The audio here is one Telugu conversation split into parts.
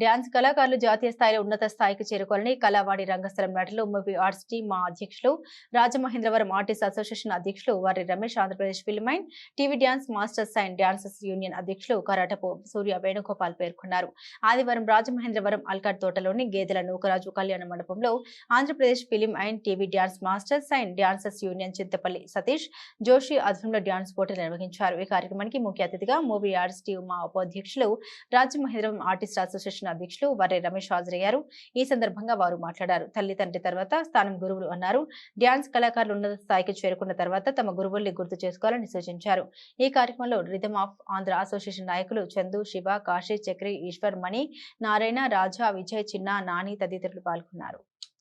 డ్యాన్స్ కళాకారులు జాతీయ స్థాయిలో ఉన్నత స్థాయికి చేరుకోవాలని కళావాణి రంగస్థలం నటులు మూవీ ఆర్ట్స్ టీమ్ మా అధ్యక్షులు రాజమహేంద్రవరం ఆర్టిస్ట్ అసోసియేషన్ అధ్యక్షులు వారి Ramesh Andhra Pradesh film and TV dance masters and dancers union అధ్యక్షులు కరాటపు సూర్య వేణుగోపాల్ పేర్కొన్నారు. ఆదివారం రాజమహేంద్రవరం అల్కాట్ తోటలోని గేదెల నూకరాజు కళ్యాణ మండపంలో Andhra Pradesh film and TV dance masters and dancers union Chintapalli Satish Joshi ఆధ్వర్యంలో డ్యాన్స్ పోటీలు నిర్వహించారు. ఈ కార్యక్రమానికి ముఖ్య అతిథిగా మూవీ ఆర్ట్స్ టీమ్ మా ఉపాధ్యక్షులు రాజమహేంద్రవరం ఆర్టిస్ట్ అసోసియేషన్ అధ్యక్షులు వర్రె రమేష్ హాజరయ్యారు. ఈ సందర్భంగా వారు మాట్లాడారు. తల్లి తండ్రి తర్వాత స్థానం గురువులు అన్నారు. డ్యాన్స్ కళాకారులు ఉన్నత స్థాయికి చేరుకున్న తర్వాత తమ గురువుల్ని గుర్తు చేసుకోవాలని సూచించారు. ఈ కార్యక్రమంలో రిథమ్ ఆఫ్ ఆంధ్ర అసోసియేషన్ నాయకులు చందు శివ కాశీ చక్రి ఈశ్వర్ మణి నారాయణ రాజా విజయ్ చిన్న నాని తదితరులు పాల్గొన్నారు.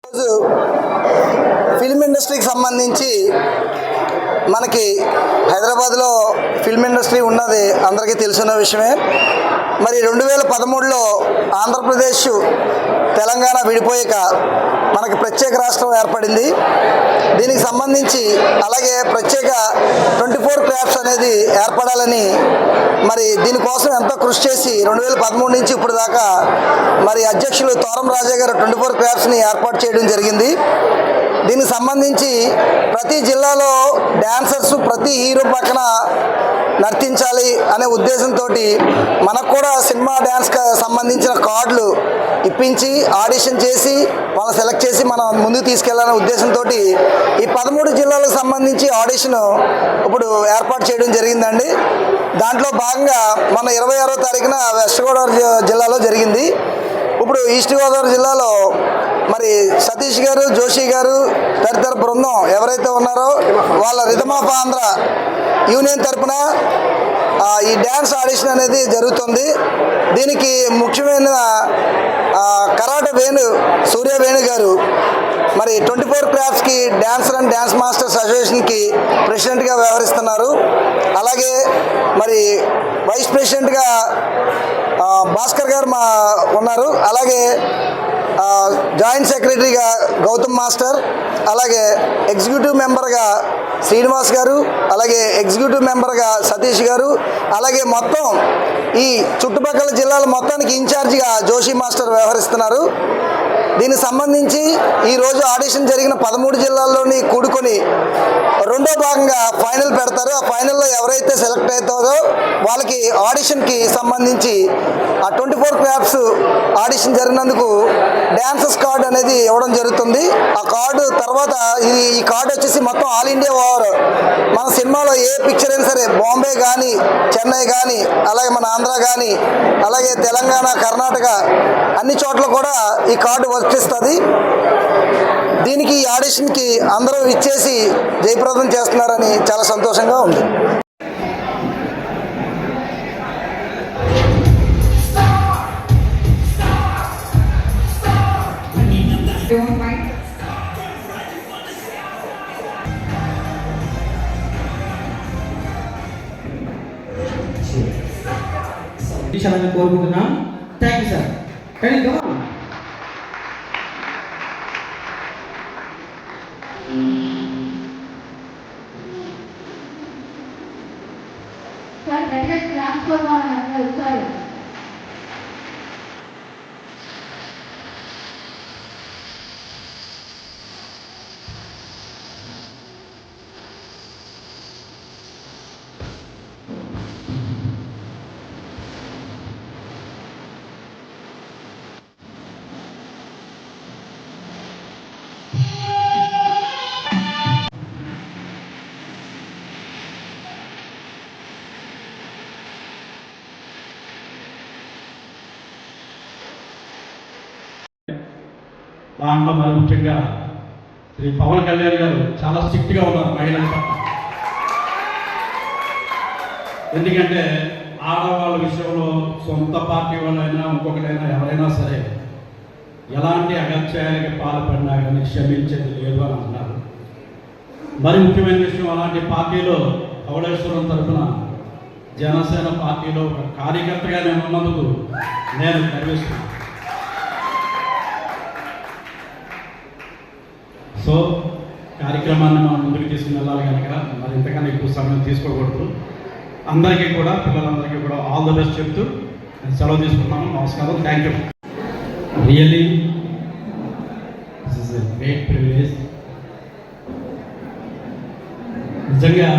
ఈరోజు ఫిల్మ్ ఇండస్ట్రీకి సంబంధించి మనకి హైదరాబాద్లో ఫిల్మ్ ఇండస్ట్రీ ఉన్నది అందరికీ తెలిసిన విషయమే. మరి రెండు వేల పదమూడులో ఆంధ్రప్రదేశ్ తెలంగాణ విడిపోయాక మనకు ప్రత్యేక రాష్ట్రం ఏర్పడింది. దీనికి సంబంధించి అలాగే ప్రత్యేక ట్వంటీ ఫోర్ క్రాఫ్ట్స్ అనేది ఏర్పడాలని మరి దీనికోసం ఎంతో కృషి చేసి రెండు వేల పదమూడు నుంచి ఇప్పుడు దాకా మరి అధ్యక్షులు తోరం రాజా గారు ట్వంటీ ఫోర్ క్రాఫ్ట్స్ని ఏర్పాటు చేయడం జరిగింది. దీనికి సంబంధించి ప్రతి జిల్లాలో డ్యాన్సర్స్ ప్రతి హీరో పక్కన నర్తించాలి అనే ఉద్దేశంతో మనకు కూడా సినిమా డ్యాన్స్కి సంబంధించిన కార్డులు ఇప్పించి ఆడిషన్ చేసి వాళ్ళని సెలెక్ట్ చేసి మనం ముందుకు తీసుకెళ్ళాలనే ఉద్దేశంతో ఈ పదమూడు జిల్లాలకు సంబంధించి ఆడిషన్ ఇప్పుడు ఏర్పాటు చేయడం జరిగిందండి. దాంట్లో భాగంగా మన ఇరవై ఆరో తారీఖున వెస్ట్ గోదావరి జిల్లాలో జరిగింది. ఇప్పుడు ఈస్ట్ గోదావరి జిల్లాలో మరి సతీష్ గారు జోషి గారు తదితర బృందం ఎవరైతే ఉన్నారో వాళ్ళ రిధమాఫ్ ఆంధ్ర యూనియన్ తరఫున ఈ డ్యాన్స్ ఆడిషన్ అనేది జరుగుతుంది. దీనికి ముఖ్యమైన కరాట వేణు సూర్య వేణు గారు మరి ట్వంటీ ఫోర్ క్రాఫ్ట్స్కి డ్యాన్సర్ అండ్ డ్యాన్స్ మాస్టర్స్ అసోసియేషన్కి ప్రెసిడెంట్గా వ్యవహరిస్తున్నారు. అలాగే మరి వైస్ ప్రెసిడెంట్గా భాస్కర్ గారు మా ఉన్నారు. అలాగే జాయింట్ సెక్రటరీగా గౌతమ్ మాస్టర్ అలాగే ఎగ్జిక్యూటివ్ మెంబర్గా శ్రీనివాస్ గారు అలాగే ఎగ్జిక్యూటివ్ మెంబర్గా సతీష్ గారు అలాగే మొత్తం ఈ చుట్టుపక్కల జిల్లాల మొత్తానికి ఇన్ఛార్జిగా జోషి మాస్టర్ వ్యవహరిస్తున్నారు. దీనికి సంబంధించి ఈరోజు ఆడిషన్ జరిగిన పదమూడు జిల్లాల్లోని కూడుకొని రెండో భాగంగా ఫైనల్ పెడతారు. ఆ ఫైనల్లో ఎవరైతే సెలెక్ట్ అవుతారో వాళ్ళకి ఆడిషన్కి సంబంధించి ఆ ట్వంటీ ఫోర్ క్రాఫ్ట్స్ ఆడిషన్ జరిగినందుకు డ్యాన్సెస్ కార్డు అనేది ఇవ్వడం జరుగుతుంది. ఆ కార్డు తర్వాత ఈ కార్డు వచ్చేసి మొత్తం ఆల్ ఇండియా ఓవర్ సినిమాలో ఏ పిక్చర్ అయినా సరే బాంబే కానీ చెన్నై కానీ అలాగే మన ఆంధ్ర కానీ అలాగే తెలంగాణ కర్ణాటక అన్ని చోట్ల కూడా ఈ కార్డు వర్తిస్తుంది దీనికి ఈ ఆడిషన్కి అందరూ ఇచ్చేసి జయప్రదం చేస్తున్నారని చాలా సంతోషంగా ఉంది. ఇచ్చాలని కోరుకుంటున్నాను థ్యాంక్ యూ సార్ కానీ గమనం సార్ వెంటనే ట్రాన్స్ఫర్ దాంట్లో మరి ముఖ్యంగా శ్రీ పవన్ కళ్యాణ్ గారు చాలా స్ట్రిక్ట్గా ఉన్నారు మహిళల పట్ల. ఎందుకంటే ఆడవాళ్ళ విషయంలో సొంత పార్టీ వాళ్ళైనా ఇంకొకటైనా ఎవరైనా సరే ఎలాంటి అగత్యానికి పాల్పడినా కానీ క్షమించేది లేదు అని అంటున్నారు. మరి ముఖ్యమైన విషయం అలాంటి పార్టీలో ధవళేశ్వరం తరఫున జనసేన పార్టీలో ఒక కార్యకర్తగా నేను ఉన్నందుకు నేను గర్విస్తున్నాను. సో కార్యక్రమాన్ని మనం ముందుకు తీసుకుని వెళ్ళాలి కనుక మరి ఇంతకన్నా ఎక్కువ సమయం తీసుకోకూడదు. అందరికీ కూడా పిల్లలందరికీ కూడా ఆల్ ద బెస్ట్ చెప్తూ నేను సెలవు తీసుకున్నాను నమస్కారం. Thank you really this is a great privilege నిజంగా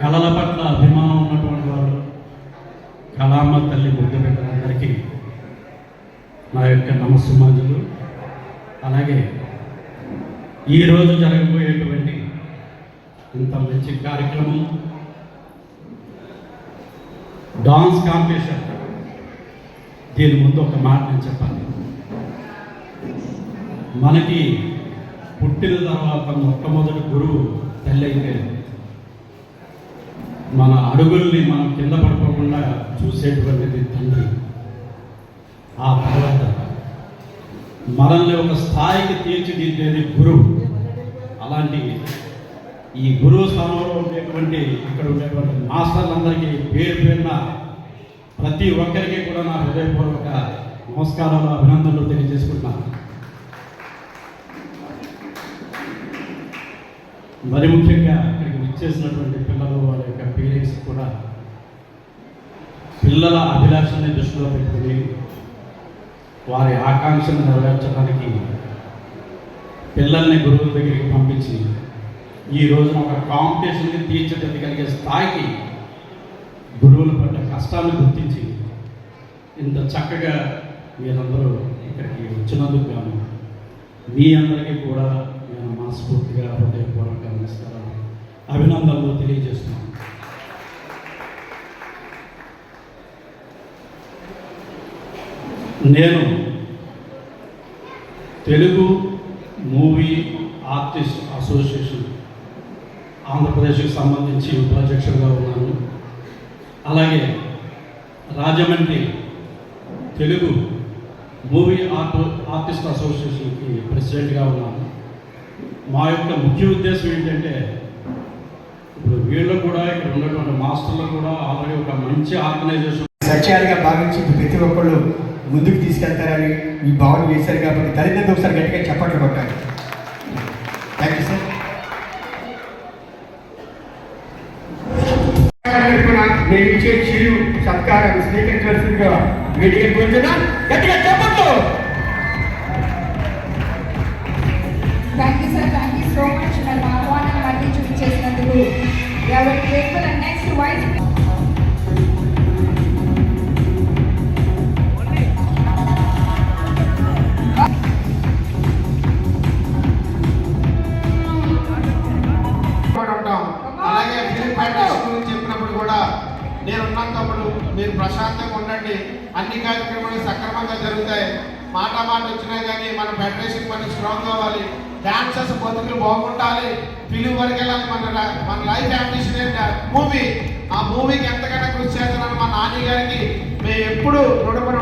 కళల పట్ల అభిమానం ఉన్నటువంటి వాళ్ళు కళామ్మ తల్లి ముద్దు పెట్టినందరికీ నా యొక్క నమస్సుమాంజలు. అలాగే ఈరోజు జరగబోయేటువంటి ఇంత మంచి కార్యక్రమం డాన్స్ కాంపిటీషన్ దీని ముందు ఒక మాట నేను చెప్పాలి. మనకి పుట్టిన తర్వాత మొట్టమొదటి గురువు తల్లి అయితే మన అడుగుల్ని మనం కింద పడిపోకుండా చూసేటువంటిది తండ్రి. ఆ తర్వాత మనల్ని ఒక స్థాయికి తీర్చిదిద్దేది గురువు. అలాంటి ఈ గురువు స్థానంలో ఉండేటువంటి ఇక్కడ ఉండేటువంటి మాస్టర్లందరికీ పేరు పేరున ప్రతి ఒక్కరికి కూడా నా హృదయపూర్వక నమస్కారాలు అభినందనలు తెలియజేసుకుంటున్నాను మరి ముఖ్యంగా ఇక్కడికి విచ్చేసినటువంటి పిల్లలు వాళ్ళ యొక్క పేరెంట్స్ కూడా పిల్లల అభిలాషని దృష్టిలో పెట్టుకుని వారి ఆకాంక్షను నెరవేర్చడానికి పిల్లల్ని గురువుల దగ్గరికి పంపించి ఈ రోజున ఒక కాంపిటీషన్కి తీర్చిదిద్దగలిగే స్థాయికి గురువుల పడ్డ కష్టాన్ని గుర్తించి ఇంత చక్కగా మీరందరూ ఇక్కడికి వచ్చినందుకు గాను మీ అందరికీ కూడా నేను మనస్ఫూర్తిగా హృదయపూర్వక నమస్కారాలు అభినందనలు తెలియజేస్తున్నాను. నేను తెలుగు మూవీ ఆర్టిస్ట్ అసోసియేషన్ ఆంధ్రప్రదేశ్కి సంబంధించి ఉపాధ్యక్షుడిగా ఉన్నాను. అలాగే Rajahmundry Telugu movie art artist అసోసియేషన్కి ప్రెసిడెంట్గా ఉన్నాను. మా యొక్క ముఖ్య ఉద్దేశం ఏంటంటే ఇప్పుడు వీళ్ళు కూడా ఇక్కడ ఉన్నటువంటి మాస్టర్లు కూడా ఆల్రెడీ ఒక మంచి ఆర్గనైజేషన్ సత్యాలుగా భావించి ప్రతి ఒక్కళ్ళు ముందుకు తీసుకెళ్తారని ఈ భావన వేశారు కాబట్టి తల్లిదండ్రులు ఒకసారి గట్టిగా చప్పట్లు కొట్టాలి థ్యాంక్ యూ సార్ నేను ఇచ్చే చిరు సత్కారం స్వీకరించవలసిందిగా వేదిక గురించిన గట్టిగా చెప్పట్లు thank you sir thank you so much మరి మా మళ్ళీ చూపించేసినందుకు. ఎవరి గ్రేట్ఫుల్ అండ్ నెక్స్ట్ వైస్ కార్యక్రమాలు సక్రమంగా జరుగుతాయి. మాట మాట వచ్చినా కానీ మన ఫెడరేషన్ మనకి స్ట్రాంగ్ అవ్వాలి. డాన్సర్స్ బతుకులు బాగుండాలి. ఫిలిం వరకు వెళ్ళాలి మన మన లైఫ్ అంబిషన్ మూవీ ఆ మూవీకి ఎంతకైనా కృషి చేస్తున్నాను మా నాని గారికి. మేము ఎప్పుడు రుణపడి